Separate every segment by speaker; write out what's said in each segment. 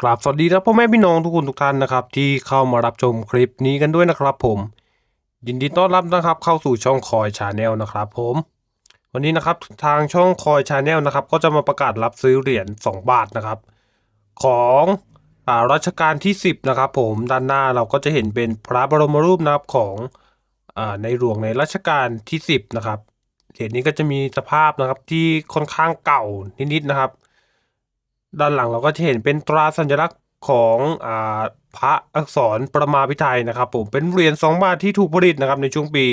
Speaker 1: กราบสวัสดีนะพ่อแม่พี่น้องทุกคนทุกท่านนะครับ ที่เข้ามารับชมคลิปนี้กันด้วยนะครับ ผม ยินดีต้อนรับนะครับ เข้าสู่ช่องคอยชาแนลนะครับ ผม วันนี้นะครับทางช่องคอยชาแนลนะครับ ก็จะมาประกาศรับซื้อเหรียญ2 บาทนะครับ ของอ่ารัชกาลที่ 10 นะครับ ผมด้านหน้าเราก็จะเห็นเป็นพระบรมรูปนะครับของอ่าในหลวงในรัชกาลที่ 10 นะครับเหรียญนี้ก็จะมีสภาพนะครับที่ค่อนข้างเก่านิดๆนะครับ ด้านหลังเราก็จะเห็นเป็นตราสัญลักษณ์ของอ่าพระอักษรประมาพิไทยนะครับผมเป็นเหรียญ2บาทที่ถูกผลิตนะครับในช่วงปี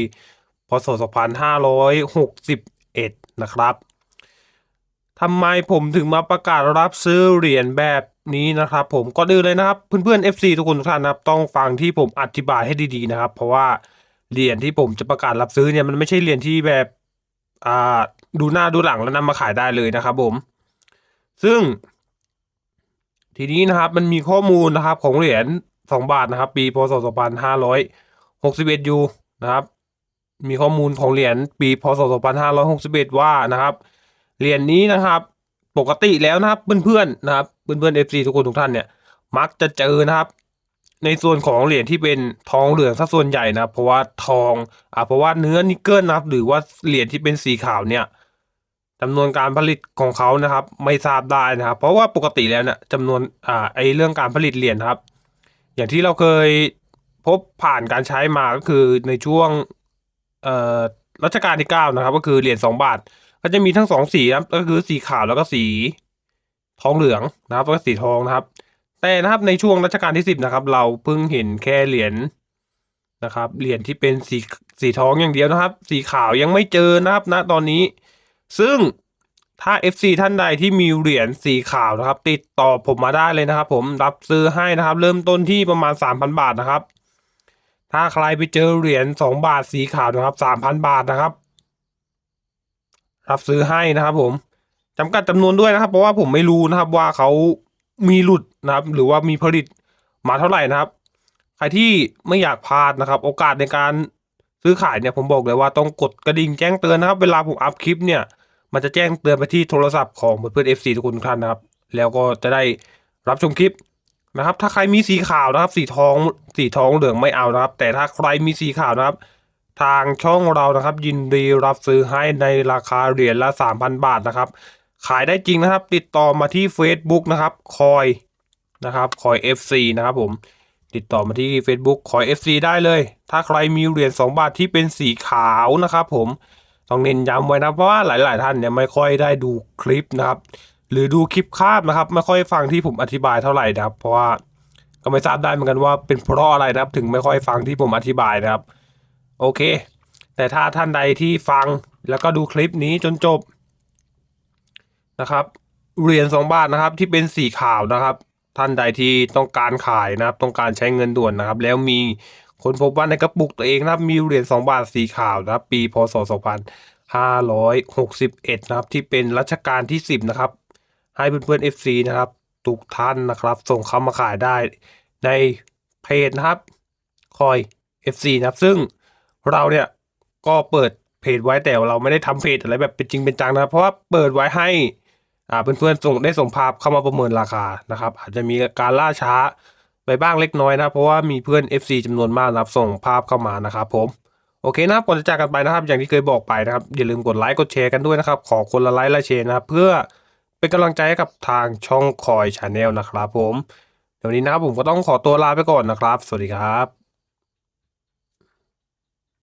Speaker 1: พศ 2561 นะครับทำไมผมถึงมาประกาศรับซื้อเหรียญแบบนี้นะครับผมก็ดื้อเลยนะครับ เพื่อนๆ FC ทุกคนทุกท่านนะครับ ต้องฟังที่ผมอธิบายให้ดีๆนะครับ เพราะว่าเหรียญที่ผมจะประกาศรับซื้อเนี่ยมันไม่ใช่เหรียญที่แบบอ่าดูหน้าดูหลังแล้วนำมาขายได้เลยนะครับผม ซึ่ง ทีนี้นะครับมันมีข้อมูลนะครับของเหรียญสองบาทนะครับ ปีพศสองพันห้าร้อยหกสิบเอ็ดยูนะครับ มีข้อมูลของเหรียญปีพศสองพันห้าร้อยหกสิบเอ็ดว่านะครับเหรียญนี้นะครับ ปกติแล้วนะครับเพื่อนๆนะครับเพื่อนๆเอฟซีทุกคนทุกท่านเนี่ย มักจะเจอนะครับ ในส่วนของเหรียญที่เป็นทองเหลืองซะส่วนใหญ่นะเพราะว่าทองอ่าเพราะว่าเนื้อนิกเกิลนะครับ หรือว่าเหรียญที่เป็นสีขาวเนี่ย จำนวนการผลิตของเขานะครับ ไม่ทราบได้นะครับ เพราะว่าปกติแล้วเนี่ยจำนวนอ่าไอเรื่องการผลิตเหรียญครับ อย่างที่เราเคยพบผ่านการใช้มาก็คือในช่วงเอ่อรัชกาลที่เก้านะครับ ก็คือเหรียญสองบาท ก็จะมีทั้งสองสีครับก็คือสีขาวแล้วก็สีทองเหลืองนะครับแล้วก็สีทองนะครับ แต่นะครับในช่วงรัชกาลที่สิบนะครับ เราเพิ่งเห็นแค่เหรียญนะครับเหรียญที่เป็นสีสีทองอย่างเดียวนะครับ สีขาวยังไม่เจอนะครับณตอนนี้ ซึ่งถ้า FC ท่านใดที่มีเหรียญสีขาวนะครับ ติดต่อผมมาได้เลยนะครับ ผมรับซื้อให้นะครับ เริ่มต้นที่ประมาณ 3,000 บาทนะครับ ถ้าใครไปเจอเหรียญ2บาทสีขาวนะครับ3,000 บาทนะครับ รับซื้อให้นะครับผมจำกัดจำนวนด้วยนะครับ เพราะว่าผมไม่รู้นะครับว่าเขามีหลุดนะครับ หรือว่ามีผลิตมาเท่าไหร่นะครับ ใครที่ไม่อยากพลาดนะครับ โอกาสในการ ซื้อขายเนี่ยผมบอกเลยว่าต้องกดกระดิ่งแจ้งเตือนนะครับ เวลาผมอัพคลิปเนี่ย มันจะแจ้งเตือนไปที่โทรศัพท์ของเพื่อนๆ FC ทุกคนทุกท่านนะครับ แล้วก็จะได้รับชมคลิปนะครับ ถ้าใครมีสีขาวนะครับ สีทองสีทองเหลืองไม่เอานะครับ แต่ถ้าใครมีสีขาวนะครับ ทางช่องเรานะครับ ยินดีรับซื้อให้ในราคาเหรียญละ 3,000 บาทนะครับ ขายได้จริงนะครับ ติดต่อมาที่ Facebook นะครับคอยนะครับคอย FC นะครับผม ติดต่อมาที่ Facebook คอย FC ได้เลย ถ้าใครมีเหรียญ2บาทที่เป็นสีขาวนะครับผมต้องเน้นย้ำไว้นะเพราะว่าหลาย ๆ ท่านเนี่ยไม่ค่อยได้ดูคลิปนะครับ หรือดูคลิปคาบนะครับ ไม่ค่อยฟังที่ผมอธิบายเท่าไหร่นะครับ เพราะว่าก็ไม่ทราบได้เหมือนกันว่าเป็นเพราะอะไรนะครับ ถึงไม่ค่อยฟังที่ผมอธิบายนะครับ โอเค แต่ถ้าท่านใดที่ฟังแล้วก็ดูคลิปนี้จนจบนะครับเหรียญสองบาทนะครับที่เป็นสีขาวนะครับ ท่านใดที่ต้องการขายนะครับ ต้องการใช้เงินด่วนนะครับ แล้วมีคนพบว่าในกระปุกตัวเองนะครับ มีเหรียญ2บาทสีขาวนะครับ ปีพศ 2561 นะครับ ที่เป็นรัชกาลที่ 10 นะครับ ให้เพื่อนๆ FC นะครับ ทุกท่านนะครับ ส่งเข้ามาขายได้ในเพจนะครับ คอย FC นะครับ ซึ่งเราเนี่ยก็เปิดเพจไว้แต่เราไม่ได้ทำเพจอะไรแบบเป็นจริงเป็นจังนะครับ เพราะว่าเปิดไว้ให้ อ่าเพื่อนๆส่งได้ส่งภาพเข้ามาประเมินราคานะครับ อาจจะมีการล่าช้าไปบ้างเล็กน้อยนะ เพราะว่ามีเพื่อน FC จำนวนมากนะครับส่งภาพเข้ามานะครับผมโอเคนะครับก่อนจะจากกันไปนะครับ อย่างที่เคยบอกไปนะครับ อย่าลืมกดไลค์กดแชร์กันด้วยนะครับ ขอคนละไลค์ละแชร์นะครับเพื่อเป็นกำลังใจให้กับทางช่องคอยชาแนลนะครับ ผมเดี๋ยวนี้นะครับผมก็ต้องขอตัวลาไปก่อนนะครับ สวัสดีครับ